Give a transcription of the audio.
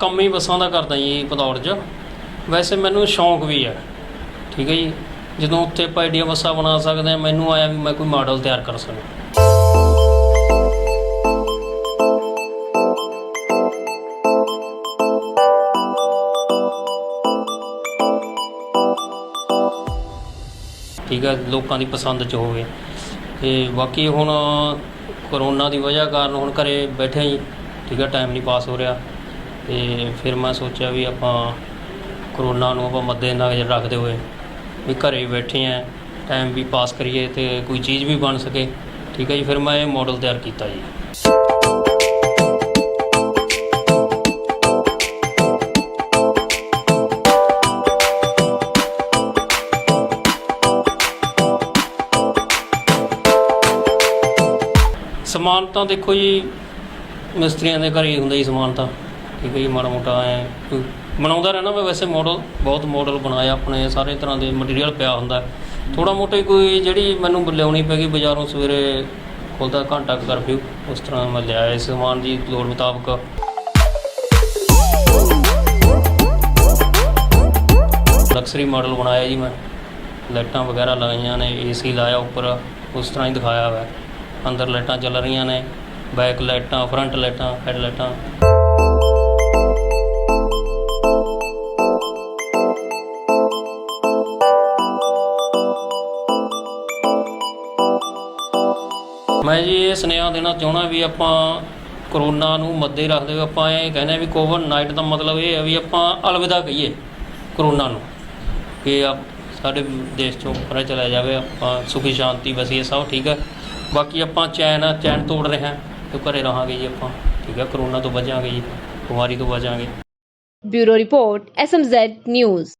ਕੰਮ ਹੀ ਬੱਸਾਂ ਦਾ ਕਰਦਾ ਜੀ ਭਦੌੜ 'ਚ। ਵੈਸੇ ਮੈਨੂੰ ਸ਼ੌਂਕ ਵੀ ਹੈ ਠੀਕ ਹੈ ਜੀ? ਜਦੋਂ ਉੱਥੇ ਆਪਾਂ ਆਈਡੀਆ ਬੱਸਾਂ ਬਣਾ ਸਕਦੇ ਹਾਂ, ਮੈਨੂੰ ਆਇਆ ਵੀ ਮੈਂ ਕੋਈ ਮਾਡਲ ਤਿਆਰ ਕਰ ਸਕਾਂ ਠੀਕ ਹੈ, ਲੋਕਾਂ ਦੀ ਪਸੰਦ 'ਚ ਹੋਵੇ ਤੇ ਬਾਕੀ ਹੁਣ ਕਰੋਨਾ ਦੀ ਵਜ੍ਹਾ ਕਾਰਨ ਹੁਣ ਘਰੇ ਬੈਠੇ ਜੀ। ਠੀਕ ਹੈ ਟਾਈਮ ਨਹੀਂ ਪਾਸ ਹੋ ਰਿਹਾ। ਤੇ ਫਿਰ ਮੈਂ ਸੋਚਿਆ ਵੀ ਆਪਾਂ ਕਰੋਨਾ ਨੂੰ ਆਪਾਂ ਮੱਦੇ ਨਜ਼ਰ ਰੱਖਦੇ ਹੋਏ ਵੀ ਘਰੇ ਹੀ ਬੈਠੇ ਆ ਟਾਈਮ ਵੀ ਪਾਸ ਕਰੀਏ ਤੇ ਕੋਈ ਚੀਜ਼ ਵੀ ਬਣ ਸਕੇ। ਠੀਕ ਹੈ ਜੀ, ਫਿਰ ਮੈਂ ਇਹ ਮਾਡਲ ਤਿਆਰ ਕੀਤਾ ਜੀ। ਸਮਾਨ ਤਾਂ ਦੇਖੋ ਜੀ, ਮਿਸਤਰੀਆਂ ਦੇ ਘਰ ਹੀ ਹੁੰਦਾ ਜੀ ਸਮਾਨ ਤਾਂ ਠੀਕ ਹੈ ਜੀ, ਮਾੜਾ ਮੋਟਾ ਐ ਬਣਾਉਂਦਾ ਰਹਿਣਾ ਮੈਂ ਵੈਸੇ ਮਾਡਲ ਬਹੁਤ ਮਾਡਲ ਬਣਾਇਆ ਆਪਣੇ, ਸਾਰੇ ਤਰ੍ਹਾਂ ਦੇ ਮਟੀਰੀਅਲ ਪਿਆ ਹੁੰਦਾ। ਥੋੜਾ ਮੋਟਾ ਹੀ ਕੋਈ ਜਿਹੜੀ ਮੈਨੂੰ ਲਿਆਉਣੀ ਪੈ ਗਈ ਬਾਜ਼ਾਰੋਂ ਸਵੇਰੇ ਖੁੱਲਦਾ ਘੰਟਾ ਕਰਫਿਊ, ਉਸ ਤਰ੍ਹਾਂ ਮੈਂ ਲਿਆ ਇਸ ਸਮਾਨ ਦੀ ਲੋੜ ਮੁਤਾਬਕ। ਲਕਸਰੀ ਮਾਡਲ ਬਣਾਇਆ ਜੀ ਮੈਂ। ਲਾਈਟਾਂ ਵਗੈਰਾ ਲਗਾਈਆਂ ਨੇ ਏਸੀ ਲਾਇਆ ਉੱਪਰ, ਉਸ ਤਰ੍ਹਾਂ ਹੀ ਦਿਖਾਇਆ ਹੋਇਆ ਅੰਦਰ ਲਾਈਟਾਂ ਚੱਲ ਰਹੀਆਂ ਨੇ ਬੈਕ ਲਾਈਟਾਂ ਫਰੰਟ ਲਾਈਟਾਂ ਹੈਡ ਲਾਈਟਾਂ। ਮੈਂ ਜੀ ਇਹ ਸੁਨੇਹਾ ਦੇਣਾ ਚਾਹੁੰਦਾ ਵੀ ਆਪਾਂ ਕਰੋਨਾ ਨੂੰ ਮੱਦੇ ਰੱਖਦੇ ਹੋਏ ਆਪਾਂ ਇਹ ਕਹਿੰਦੇ ਵੀ ਕੋਵਿਡ 19 ਦਾ ਮਤਲਬ ਇਹ ਹੈ ਵੀ ਆਪਾਂ ਅਲਵਿਦਾ ਕਹੀਏ ਕਰੋਨਾ ਨੂੰ, ਕਿ ਆ ਸਾਡੇ ਦੇਸ਼ ਚੋਂ ਪਰੇ ਚਲਾ ਜਾਵੇ, ਆਪਾਂ ਸੁਖੀ ਸ਼ਾਂਤੀ ਵਸੀਏ, ਸਭ ਠੀਕ ਹੈ। ਬਾਕੀ ਆਪਾਂ ਚੈਨ ਆ ਚੈਨ ਤੋੜ ਰਹੇ ਹਾਂ ਤੇ ਘਰੇ ਰਹਾਂਗੇ ਜੀ ਆਪਾਂ, ਠੀਕ ਹੈ, ਕਰੋਨਾ ਤੋਂ ਬਚਾਂਗੇ ਜੀ, ਬਿਮਾਰੀ ਤੋਂ ਬਚਾਂਗੇ। Bureau report SMZ News